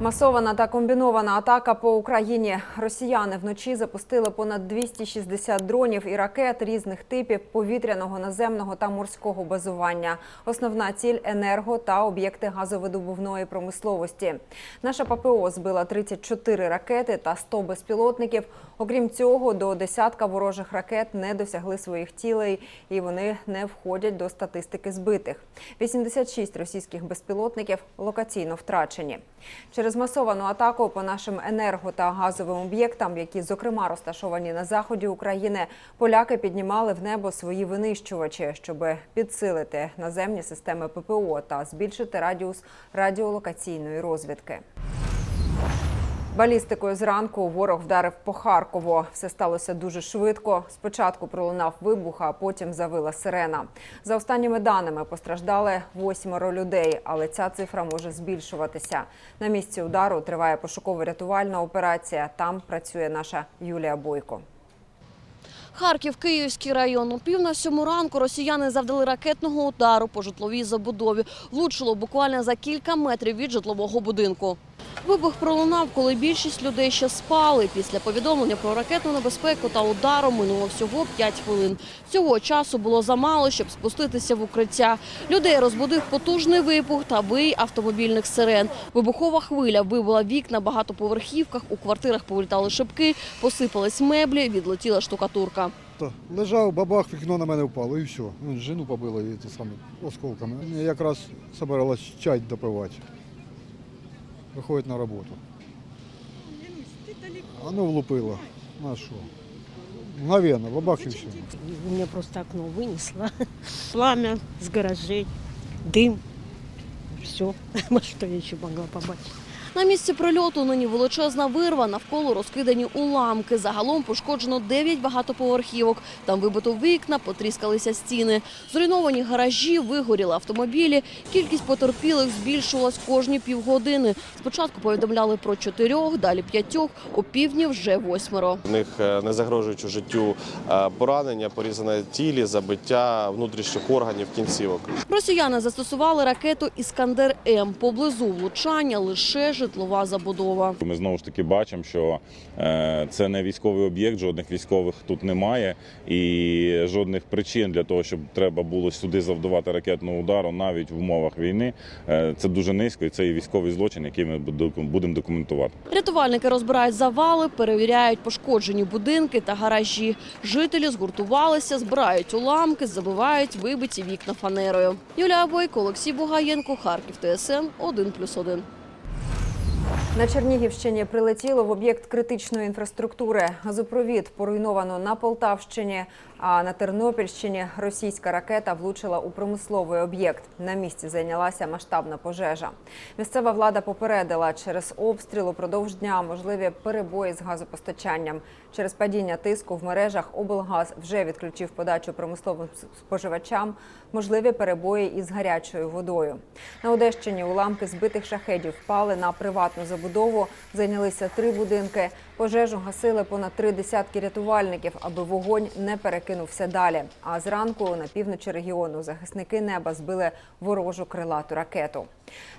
Масована та комбінована атака по Україні. Росіяни вночі запустили понад 260 дронів і ракет різних типів повітряного, наземного та морського базування. Основна ціль енерго та об'єкти газовидобувної промисловості. Наша ППО збила 34 ракети та 100 безпілотників. Окрім цього, до десятка ворожих ракет не досягли своїх цілей, і вони не входять до статистики збитих. 86 російських безпілотників локаційно втрачені. Через масовану атаку по нашим енерго та газовим об'єктам, які зокрема розташовані на заході України, поляки піднімали в небо свої винищувачі, щоб підсилити наземні системи ППО та збільшити радіус радіолокаційної розвідки. Балістикою зранку ворог вдарив по Харкову. Все сталося дуже швидко. Спочатку пролунав вибух, а потім завила сирена. За останніми даними постраждали восьмеро людей, але ця цифра може збільшуватися. На місці удару триває пошуково-рятувальна операція. Там працює наша Юлія Бойко. Харків, Київський район. У пів на сьому ранку росіяни завдали ракетного удару по житловій забудові. Влучило буквально за кілька метрів від житлового будинку. Вибух пролунав, коли більшість людей ще спали. Після повідомлення про ракетну небезпеку та удару минуло всього 5 хвилин. Цього часу було замало, щоб спуститися в укриття. Людей розбудив потужний вибух та вий автомобільних сирен. Вибухова хвиля вибила вікна багатоповерхівках, у квартирах повилітали шибки, посипались меблі, відлетіла штукатурка. Лежав, бабах, вікно на мене впало і все. Ну, Жену побило і те саме осколками. Я якраз збиралась чай допивати. Виходить на роботу. А ну влупило. На що? Мгновенно, бабах і все. Меня просто окно вынесло. Пламя с гаражей, дым. Все, что я еще могла побачить. На місці прильоту нині величезна вирва, навколо розкидані уламки. Загалом пошкоджено 9 багатоповерхівок. Там вибито вікна, потріскалися стіни. Зруйновані гаражі, вигоріли автомобілі. Кількість потерпілих збільшувалась кожні півгодини. Спочатку повідомляли про чотирьох, далі п'ятьох, у півдні вже восьмеро. В них е, не загрожуючи життю е, поранення, порізане тілі, забиття внутрішніх органів, кінцівок. Росіяни застосували ракету «Іскандер-М». Поблизу влучання лише житлова забудова. Ми знову ж таки бачимо, що е, це не військовий об'єкт, жодних військових тут немає, і жодних причин для того, щоб треба було сюди завдавати ракетного удару, навіть в умовах війни. Е, Це дуже низько, і це і військовий злочин, який ми будемо документувати. Рятувальники розбирають завали, перевіряють пошкоджені будинки та гаражі. Жителі згуртувалися, збирають уламки, забивають вибиті вікна фанерою. Юлія Бойко, Олексій Бугаєнко, Харків, ТСН 1+,1. На Чернігівщині прилетіло в об'єкт критичної інфраструктури. Газопровід поруйновано на Полтавщині, а на Тернопільщині російська ракета влучила у промисловий об'єкт. На місці зайнялася масштабна пожежа. Місцева влада попередила, через обстріл упродовж дня можливі перебої з газопостачанням. Через падіння тиску в мережах облгаз вже відключив подачу промисловим споживачам. Можливі перебої із гарячою водою. На Одещині уламки збитих шахедів впали на приватну забудову. Зайнялися три будинки. Пожежу гасили понад три десятки рятувальників, аби вогонь не перекинувся далі. А зранку на півночі регіону захисники неба збили ворожу крилату ракету.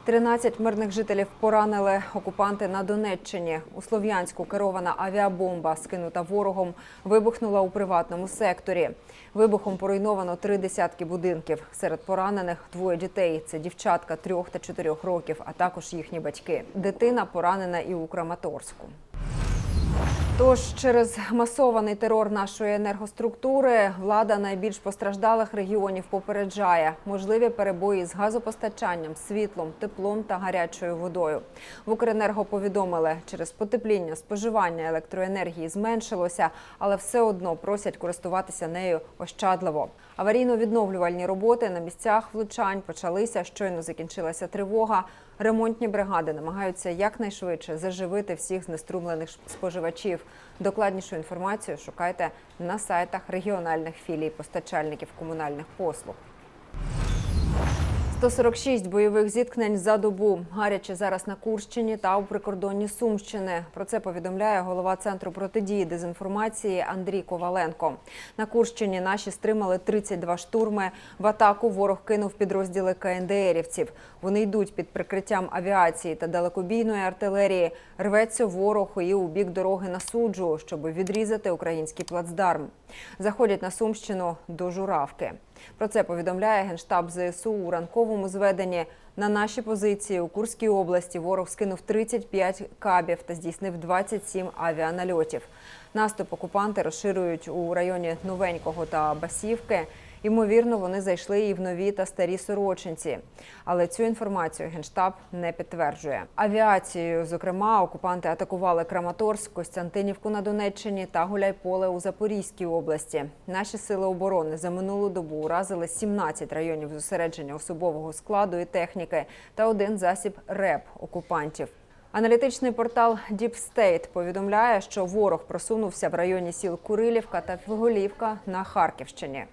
13 мирних жителів поранили окупанти на Донеччині. У Слов'янську керована авіабомба, скинута ворогом, вибухнула у приватному секторі. Вибухом поруйновано три десятки будинків. Серед поранених двоє дітей. Це дівчатка трьох та чотирьох років, а також їхні батьки. Дитина поранена і у Краматорську. Тож через масований терор нашої енергоструктури влада найбільш постраждалих регіонів попереджає можливі перебої з газопостачанням, світлом, теплом та гарячою водою. В Укренерго повідомили, через потепління споживання електроенергії зменшилося, але все одно просять користуватися нею ощадливо. Аварійно-відновлювальні роботи на місцях влучань почалися. Щойно закінчилася тривога. Ремонтні бригади намагаються якнайшвидше заживити всіх знеструмлених споживачів. Докладнішу інформацію шукайте на сайтах регіональних філій постачальників комунальних послуг. 146 бойових зіткнень за добу. Гаряче зараз на Курщині та у прикордонні Сумщини. Про це повідомляє голова центру протидії дезінформації Андрій Коваленко. На Курщині наші стримали 32 штурми. В атаку ворог кинув підрозділи КНДРівців. Вони йдуть під прикриттям авіації та далекобійної артилерії. Рветься ворог і у бік дороги на суджу, щоб відрізати український плацдарм. Заходять на Сумщину до Журавки. Про це повідомляє генштаб ЗСУ у ранковому зведенні. На наші позиції у Курській області ворог скинув 35 кабів та здійснив 27 авіанальотів. Наступ окупанти розширюють у районі Новенького та Басівки. Ймовірно, вони зайшли і в нові та старі сорочинці. Але цю інформацію генштаб не підтверджує. Авіацією, зокрема, окупанти атакували Краматорськ, Костянтинівку на Донеччині та Гуляйполе у Запорізькій області. Наші сили оборони за минулу добу уразили 17 районів зосередження особового складу і техніки та один засіб РЕП окупантів. Аналітичний портал Deep State повідомляє, що ворог просунувся в районі сіл Курилівка та Фіголівка на Харківщині.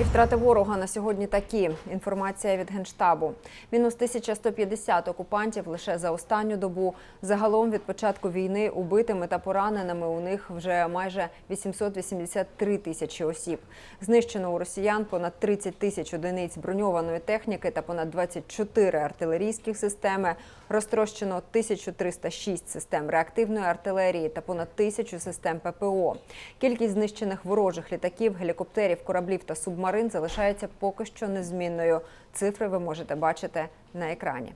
І втрати ворога на сьогодні такі. Інформація від Генштабу. Мінус 1150 окупантів лише за останню добу. Загалом від початку війни убитими та пораненими у них вже майже 883 тисячі осіб. Знищено у росіян понад 30 тисяч одиниць броньованої техніки та понад 24 артилерійських системи. Розтрощено 1306 систем реактивної артилерії та понад тисячу систем ППО. Кількість знищених ворожих літаків, гелікоптерів, кораблів та субмарин залишається поки що незмінною. Цифри ви можете бачити на екрані.